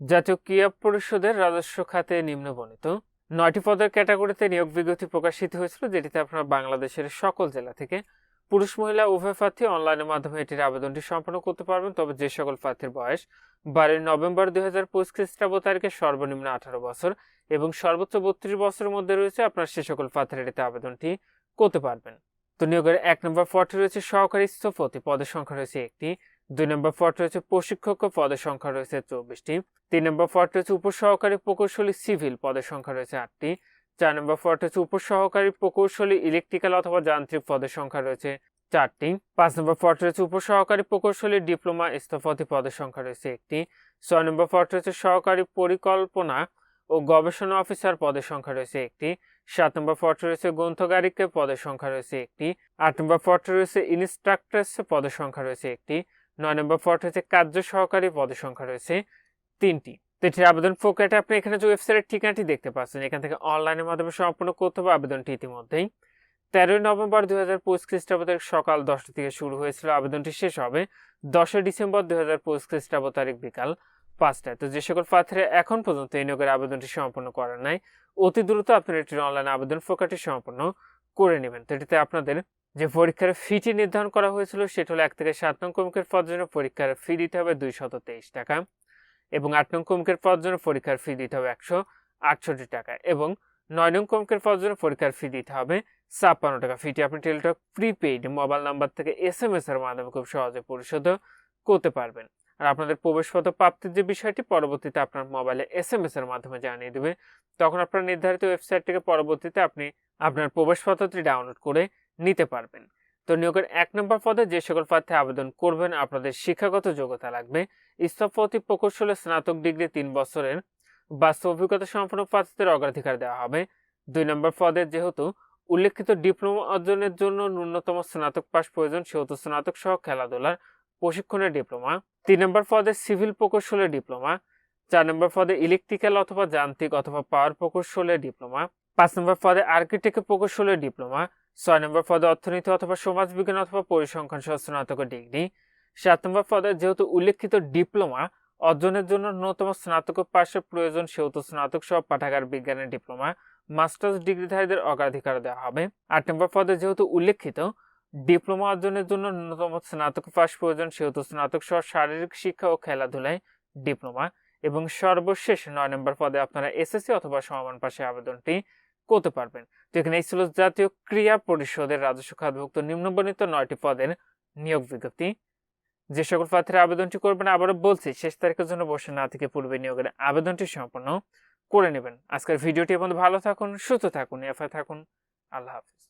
জাতীয় ক্রীড়া পরিষদের রাজস্ব খাতে নিম্নবর্ণিত নয়টি পদের ক্যাটাগরিতে নিয়োগ বিজ্ঞপ্তি প্রকাশিত হয়েছিল, যেটিতে আপনারা বাংলাদেশের সকল জেলা থেকে পুরুষ, মহিলা, উভয় প্রার্থী অনলাইনের মাধ্যমে এটির আবেদনটি সম্পন্ন করতে পারবেন। তবে যে সকল প্রার্থীর বয়স বারোই নভেম্বর দুই হাজার পঁচিশ খ্রিস্টাব্দ তারিখে সর্বনিম্ন আঠারো বছর এবং সর্বোচ্চ বত্রিশ বছরের মধ্যে রয়েছে, আপনার সে সকল প্রার্থীর এটিতে আবেদনটি করতে পারবেন। তো নিয়োগের এক নম্বর পদটি রয়েছে সহকারী স্থপতি। পদের সংখ্যা রয়েছে একটি দুই নম্বর পদটি রয়েছে প্রশিক্ষক পদের সংখ্যা রয়েছে চব্বিশটি তিন নম্বর পদটি রয়েছে উপসহকারী প্রকৌশলী সিভিল, পদের সংখ্যা রয়েছে আটটি চার নম্বর পদটি হচ্ছে উপসহকারী প্রকৌশলী ইলেকট্রিক্যাল অথবা যান্ত্রিক পদের সংখ্যা রয়েছে চারটি পাঁচ নম্বর পদটি রয়েছে উপসহকারী প্রকৌশলী ডিপ্লোমা স্থপতি পদের সংখ্যা রয়েছে একটি ছয় নম্বর পদটি হচ্ছে সহকারী পরিকল্পনা ও গবেষণা অফিসার পদের সংখ্যা রয়েছে একটি সাত নম্বর পদটি রয়েছে গ্রন্থগারিকে পদের সংখ্যা রয়েছে একটি আট নম্বর পদটি রয়েছে ইনস্ট্রাক্টরস পদের সংখ্যা রয়েছে একটি নয় নম্বর পদটি হচ্ছে কার্য সহকারী পদের সংখ্যা রয়েছে তিনটি। তো এটির আবেদন প্রক্রিয়াটা আপনি এখানে যে ওয়েবসাইটের ঠিকানাটি দেখতে পাচ্ছেন, এখান থেকে অনলাইনের মাধ্যমে সম্পূর্ণ করতে হবে আবেদনটি ইতিমধ্যেই। তেরোই নভেম্বর দুই হাজার পঁচিশ খ্রিস্টাব্দ সকাল দশটা থেকে শুরু হয়েছিল, আবেদনটি শেষ হবে দশই ডিসেম্বর দুই হাজার পঁচিশ খ্রিস্টাব্দ তারিখ বিকাল পাঁচটায়। তো যে সকল প্রার্থীরা এখন পর্যন্ত এই নিয়োগের আবেদনটি সম্পন্ন করার নাই, অতি দ্রুত আপনারা এটির অনলাইন আবেদন প্রক্রিয়াটি সম্পন্ন করে নেবেন। তো এটিতে আপনাদের যে পরীক্ষার ফিটি নির্ধারণ করা হয়েছিল, সেটা হলো এক থেকে সাত নং কমিকের পদের জন্য পরীক্ষার ফি দিতে হবে দুইশত তেইশ টাকা এবং আট নং কমিকের পদের জন্য পরীক্ষার ফি দিতে হবে একশো আটষট্টি টাকা এবং নয় নং কমিকের পদের জন্য পরীক্ষার ফি দিতে হবে ছাপ্পান্ন টাকা। ফিটি আপনি টেলিটক প্রিপেইড মোবাইল নাম্বার থেকে এস এম এস এর মাধ্যমে খুব সহজে পরিশোধ করতে পারবেন। আর আপনাদের প্রবেশপত্র প্রাপ্তির যে বিষয়টি, পরবর্তীতে আপনার মোবাইলে এস এম এস এর মাধ্যমে জানিয়ে দেবে। তখন আপনার নির্ধারিত ওয়েবসাইট থেকে পরবর্তীতে আপনি আপনার প্রবেশপত্রটি ডাউনলোড করে নিতে পারবেন। তো নিয়োগের এক নম্বর পদে যে সকল প্রার্থী আবেদন করবেন, আপনাদের শিক্ষাগত যোগ্যতা লাগবে। স্থপতি প্রকৌশলে স্নাতক ডিগ্রি তিন বছরের বাস্তব অভিজ্ঞতা সম্পন্ন প্রার্থীদের অগ্রাধিকার দেওয়া হবে। দুই নম্বর পদে যেহেতু উল্লেখিত ডিপ্লোমা অর্জনের জন্য ন্যূনতম স্নাতক পাস প্রয়োজন, সেহেতু স্নাতক সহ খেলাধুলার প্রশিক্ষণের ডিপ্লোমা। তিন নম্বর পদে সিভিল প্রকৌশলের ডিপ্লোমা। চার নম্বর পদে ইলেকট্রিক্যাল অথবা যান্ত্রিক অথবা পাওয়ার প্রকৌশলের ডিপ্লোমা। পাঁচ নম্বর পদে আর্কিটেক্ট প্রকৌশলের ডিপ্লোমা। ছয় নম্বর পদে অর্থনীতি অথবা সমাজবিজ্ঞান অথবা পরিসংখ্যান সহ স্নাতকের ডিগ্রি। সাত নম্বর পদে যেহেতু উল্লেখিত ডিপ্লোমা, অর্জনের জন্য ন্যূনতম স্নাতক পাশের প্রয়োজন সেহেতু স্নাতক সহ পাঠাগার বিজ্ঞানের ডিপ্লোমা। মাস্টার্স ডিগ্রিধারীদের অগ্রাধিকার দেওয়া হবে। আট নম্বর পদে যেহেতু উল্লেখিত, ডিপ্লোমা অর্জনের জন্য ন্যূনতম স্নাতক পাশ প্রয়োজন সেহেতু স্নাতক সহ শারীরিক শিক্ষা ও খেলাধুলায় ডিপ্লোমা। এবং সর্বশেষ নয় নম্বর পদে আপনারা এসএসসি অথবা সমান পাশে আবেদনটি করতে পারবেন। তো এখানে এই ছিল জাতীয় ক্রিয়া পরিষদের রাজস্ব খাতভুক্ত নিম্নবর্ণিত নয়টি পদের নিয়োগ বিজ্ঞপ্তি। যে সকল প্রার্থীরা আবেদনটি করবেন, আবারও বলছি, শেষ তারিখের জন্য বসে না থেকে পূর্বে নিয়োগের আবেদনটি সম্পন্ন করে নেবেন। আজকের ভিডিওটি এবং ভালো থাকুন, সুস্থ থাকুন এফআই থাকুন। আল্লাহ হাফিজ।